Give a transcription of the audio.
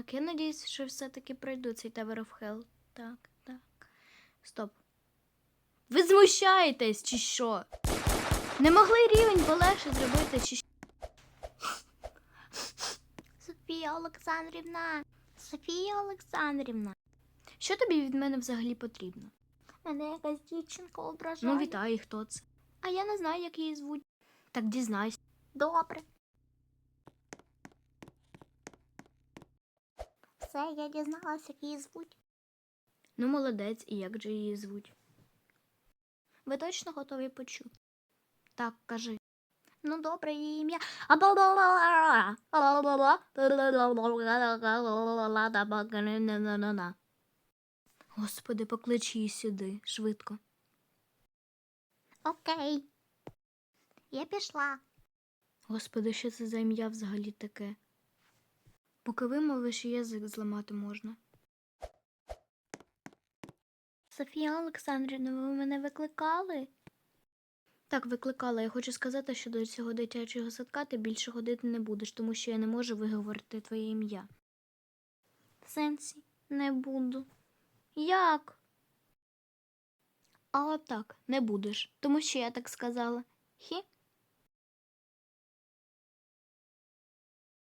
Так, я надіюсь, що все-таки пройду цей Tower of Hell. Так, так. Стоп. Ви змущаєтесь, чи що? Не могли рівень полегше зробити, чи що? Софія Олександрівна. Софія Олександрівна. Що тобі від мене взагалі потрібно? Мене якась дівчинка ображає. Ну, вітаю, хто це? А я не знаю, як її звуть. Так дізнайся. Добре. Все, я дізналася, як її звуть. Ну, молодець, і як же її звуть? Ви точно готові почути? Так, кажи. Ну, добре, її ім'я. Господи, поклич її сюди, швидко. Окей. Я пішла. Господи, що це за ім'я взагалі таке? Поки вимовиш, язик зламати можна. Софія Олександрівна, ви мене викликали? Так, викликала. Я хочу сказати, що до цього дитячого садка ти більше ходити не будеш, тому що я не можу виговорити твоє ім'я. Сенсі, не буду. Як? А так, не будеш, тому що я так сказала. Хі?